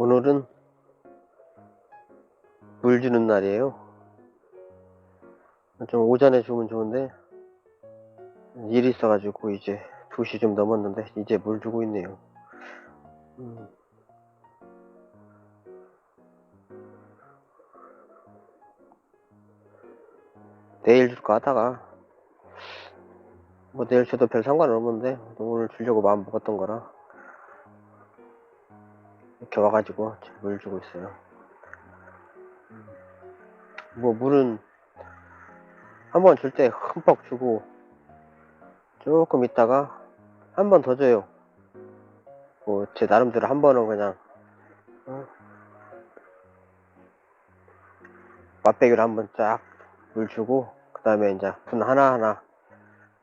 오늘은 물 주는 날이에요. 좀 오전에 주면 좋은데 일이 있어가지고 이제 2시 좀 넘었는데 이제 물 주고 있네요. 음. 내일 줄까 하다가 뭐 내일 줘도 별 상관은 없는데 오늘 주려고 마음 먹었던 거라 이렇게 와가지고 물 주고 있어요. 음. 뭐 물은 한 번 줄 때 흠뻑 주고 조금 있다가 한 번 더 줘요. 뭐 제 나름대로 한 번은 그냥 어? 맛배기로 한 번 쫙 물 주고 그 다음에 이제 분 하나하나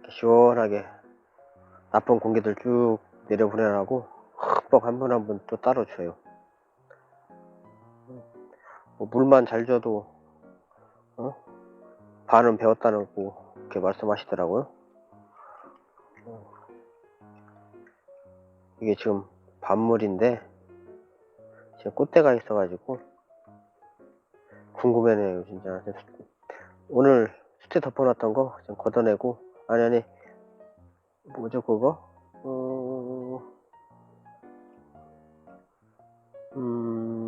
시원하게 나쁜 공기들 쭉 내려보내라고 흠뻑 한 번 한 번 또 따로 줘요. 뭐 물만 잘 줘도 어? 반은 배웠다는 거 그렇게 말씀하시더라고요. 어. 이게 지금 밤물인데 지금 꽃대가 있어가지고 궁금해네요 진짜. 오늘 수채 덮어놨던 거 지금 걷어내고 아니 아니 뭐죠 그거?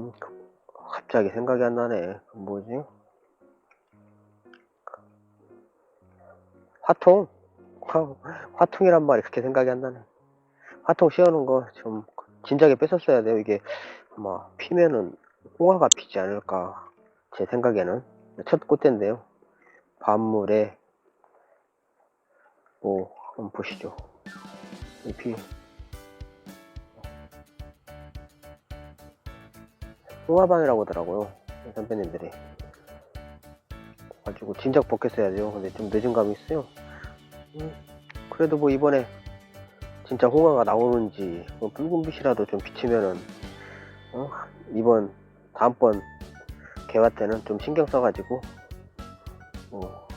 음 갑자기 생각이 안 나네. 뭐지? 화통? 화, 화통이란 말이 그렇게 생각이 안 나네. 화통 씌워놓은 거좀 진작에 뺐었어야 돼요. 이게 아마 피면은 홍화가 피지 않을까 제 생각에는 첫 꽃대인데요. 밤물에 뭐 한번 보시죠. 잎이 홍화방이라고 하더라고요. 선배님들이. 가지고 진작 벗겼어야 돼요. 근데 좀 늦은 감이 있어요. 음, 그래도 뭐 이번에 진짜 홍화가 나오는지 뭐 붉은 빛이라도 좀 비치면은 어? 이번 다음번 개화 때는 좀 신경 써가지고 뭐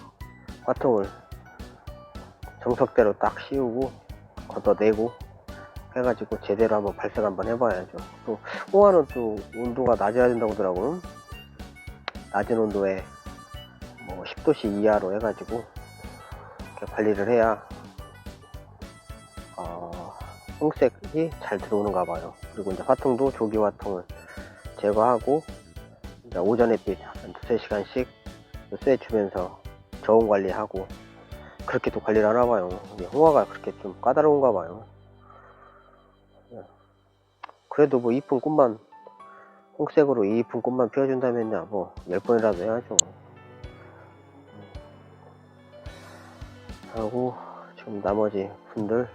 화통을 정석대로 딱 씌우고 걷어내고 해가지고 제대로 한번 발색 한번 해봐야죠. 또 홍화는 또 온도가 낮아야 된다고 하더라고요. 낮은 온도에 뭐 10도씨 이하로 해가지고 관리를 해야 어, 홍색이 잘 들어오는가 봐요. 그리고 이제 화통도 조기 화통을 제거하고 오전에 빛 한 두세 시간씩 쇠 주면서 저온 관리하고 그렇게 또 관리를 하나 봐요. 홍화가 그렇게 좀 까다로운가 봐요. 그래도 뭐 이쁜 꽃만 홍색으로 이 이쁜 꽃만 피워준다면야 뭐열 번이라도 해야죠. 하고 지금 나머지 분들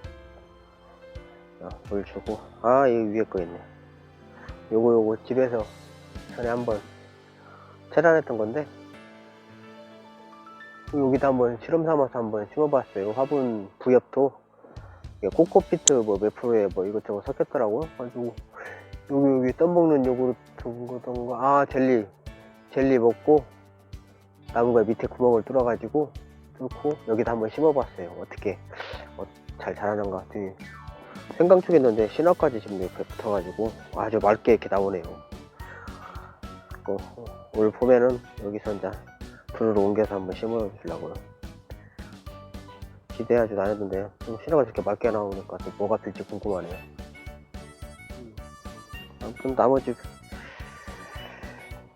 자, 물 주고 아 여기 위에 거 있네. 요거 요거 집에서 전에 한번 테란했던 건데 여기다 한번 실험 삼아서 한번 심어봤어요. 화분 이게 코코피트 뭐 몇 프로에 뭐 이것저것 섞였더라고요. 가지고 여기 여기 떠먹는 요구르트 거던가 아 젤리 젤리 먹고 거 밑에 구멍을 뚫어가지고 뚫고 여기다 한번 심어봤어요. 어떻게 어, 잘 자라는가 되게 생강 쪽에 있는데 신화까지 지금 옆에 붙어가지고 아주 맑게 이렇게 나오네요. 어, 올 봄에는 여기서 이제 불을 옮겨서 한번 심어주려고요. 기대하지도 않았는데요. 좀 신화가 저렇게 맑게 나오니까 또 뭐가 될지 궁금하네요. 음, 아무튼 나머지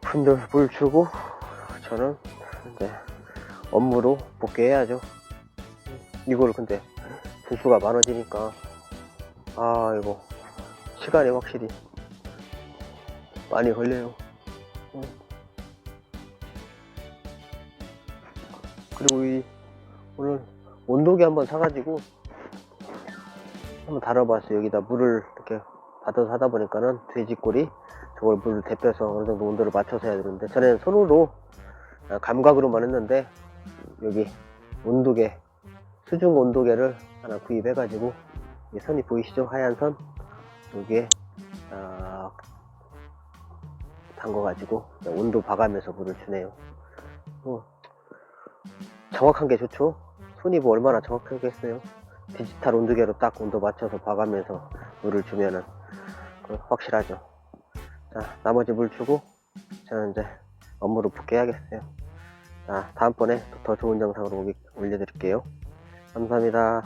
분들 물 주고 저는 이제 업무로 복귀해야죠. 이거를 근데 부수가 많아지니까 아 이거 시간이 확실히 많이 걸려요. 음. 그리고 이 오늘 온도계 한번 사가지고 한번 달아봤어요. 여기다 물을 이렇게 받아서 하다 보니까는 돼지꼬리 저걸 물을 데펴서 어느 정도 온도를 맞춰서 해야 되는데 전에는 손으로 아, 감각으로만 했는데 여기 온도계 수중 온도계를 하나 구입해 가지고 이 선이 보이시죠? 하얀 선 여기에 딱 담궈 가지고 온도 봐가면서 물을 주네요. 어, 정확한 게 좋죠? 손이 뭐 얼마나 정확하겠어요? 디지털 온도계로 딱 온도 맞춰서 봐가면서 물을 주면은 그 확실하죠. 자, 나머지 물 주고 저는 이제 업무를 복귀해야겠어요. 자, 다음번에 더 좋은 영상으로 올려드릴게요. 감사합니다.